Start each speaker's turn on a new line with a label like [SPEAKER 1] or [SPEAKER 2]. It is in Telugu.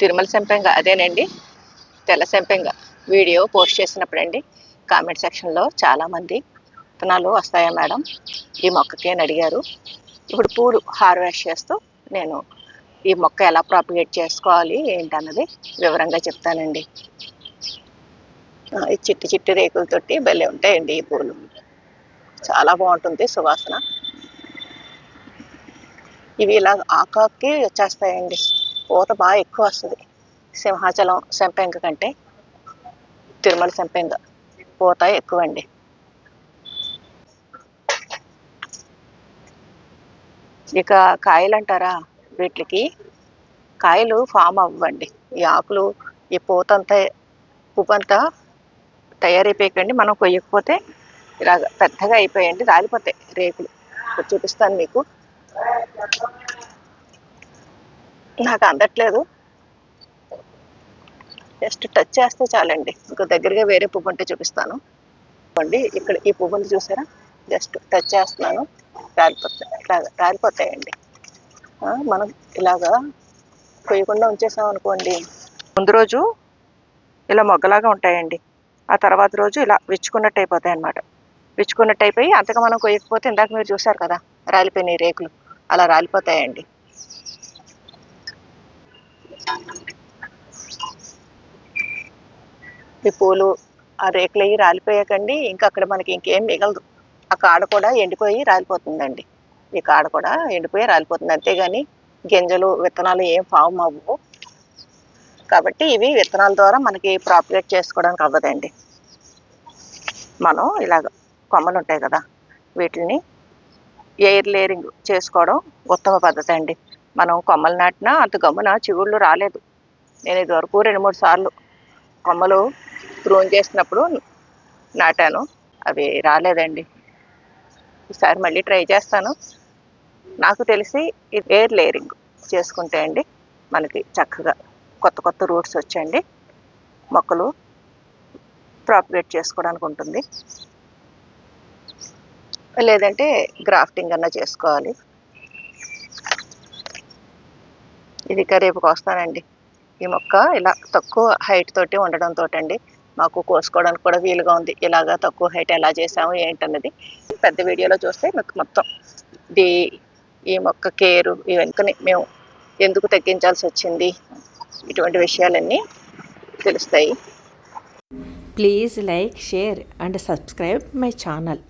[SPEAKER 1] తిరుమల సెంపెంగ అదేనండి తెల్ల సెంపెంగ వీడియో పోస్ట్ చేసినప్పుడు అండి కామెంట్ సెక్షన్లో చాలామంది విత్తనాలు వస్తాయా మేడం? ఈ మొక్కకి అని అడిగారు. ఇప్పుడు పూలు హార్వెస్ట్ చేస్తూ నేను ఈ మొక్క ఎలా ప్రాపిగేట్ చేసుకోవాలి ఏంటన్నది వివరంగా చెప్తానండి. ఈ చిట్టి చిట్టి రేకులతోటి భలే ఉంటాయండి ఈ పూలు. చాలా బాగుంటుంది సువాసన. ఇవి ఇలా ఆకాకి వచ్చేస్తాయండి. పూత బాగా ఎక్కువ వస్తుంది. సింహాచలం సెంపెంగ కంటే తిరుమల సెంపెంగ పూత ఎక్కువ అండి ఇక కాయలు అంటారా వీటికి? కాయలు ఫామ్ అవ్వండి. ఈ ఆకులు ఈ పూత అంతా పువ్వు అంతా తయారైపోయకండి. మనం కొయ్యకపోతే ఇలాగ పెద్దగా అయిపోయండి రాలిపోతాయి రేకులు. చూపిస్తాను మీకు. నాకు అందట్లేదు. జస్ట్ టచ్ చేస్తే చాలండి. ఇంకా దగ్గరగా వేరే పువ్వు అంటే చూపిస్తాను. అండి ఇక్కడ ఈ పువ్వులు చూసారా? జస్ట్ టచ్ చేస్తున్నాను. రాలిపోతాయి రాలిపోతాయండి. మనం ఇలాగా కొయ్యకుండా ఉంచేసాం అనుకోండి. ముందు రోజు ఇలా మొగ్గలాగా ఉంటాయండి. ఆ తర్వాత రోజు ఇలా విచ్చుకున్నట్టు అయిపోతాయి అన్నమాట. విచ్చుకున్నట్టు అయిపోయి అంతగా మనం కొయ్యకపోతే ఇందాక మీరు చూసారు కదా రాలిపోయినాయి రేకులు. అలా రాలిపోతాయండి. ఈ పూలు ఆ రేకులు అవి రాలిపోయాకండి. ఇంకా అక్కడ మనకి ఇంకేం మిగలదు. ఆ కాడ కూడా ఎండిపోయి రాలిపోతుందండి. ఈ కాడ కూడా ఎండిపోయి రాలిపోతుంది. అంతేగాని గింజలు విత్తనాలు ఏం ఫామ్ అవ్వవు. కాబట్టి ఇవి విత్తనాల ద్వారా మనకి ప్రాపరేట్ చేసుకోవడానికి అవ్వదండి. మనం ఇలాగ కొమ్మలు ఉంటాయి కదా వీటిని ఎయిర్ లేరింగ్ చేసుకోవడం ఉత్తమ పద్ధతి అండి మనం కొమ్మలు నాటినా అంత గమ్మున చిగుళ్ళు రాలేదు. నేను ఇదివరకు రెండు మూడు సార్లు కొమ్మలు ప్రూన్ చేసినప్పుడు నాటాను. అవి రాలేదండి. ఈసారి మళ్ళీ ట్రై చేస్తాను. నాకు తెలిసి ఇది ఎయిర్ లేయరింగ్ చేసుకుంటే అండి మనకి చక్కగా కొత్త కొత్త రూట్స్ వచ్చండి మొక్కలు ప్రాపగేట్ చేసుకోవడానికి ఉంటుంది. లేదంటే గ్రాఫ్టింగ్ అన్నా చేసుకోవాలి. ఇది రేపు కోస్తానండి ఈ మొక్క ఇలా తక్కువ హైట్ తోటి ఉండడంతో అండి మాకు కోసుకోవడానికి కూడా వీలుగా ఉంది. ఇలాగా తక్కువ హైట్ ఎలా చేసాము ఏంటన్నది పెద్ద వీడియోలో చూస్తే మీకు మొత్తం ఇది ఈ మొక్క కేరు ఇవన్నీ మేము ఎందుకు తగ్గించాల్సి వచ్చింది ఇటువంటి విషయాలన్నీ తెలుస్తాయి.
[SPEAKER 2] Please like share and subscribe my channel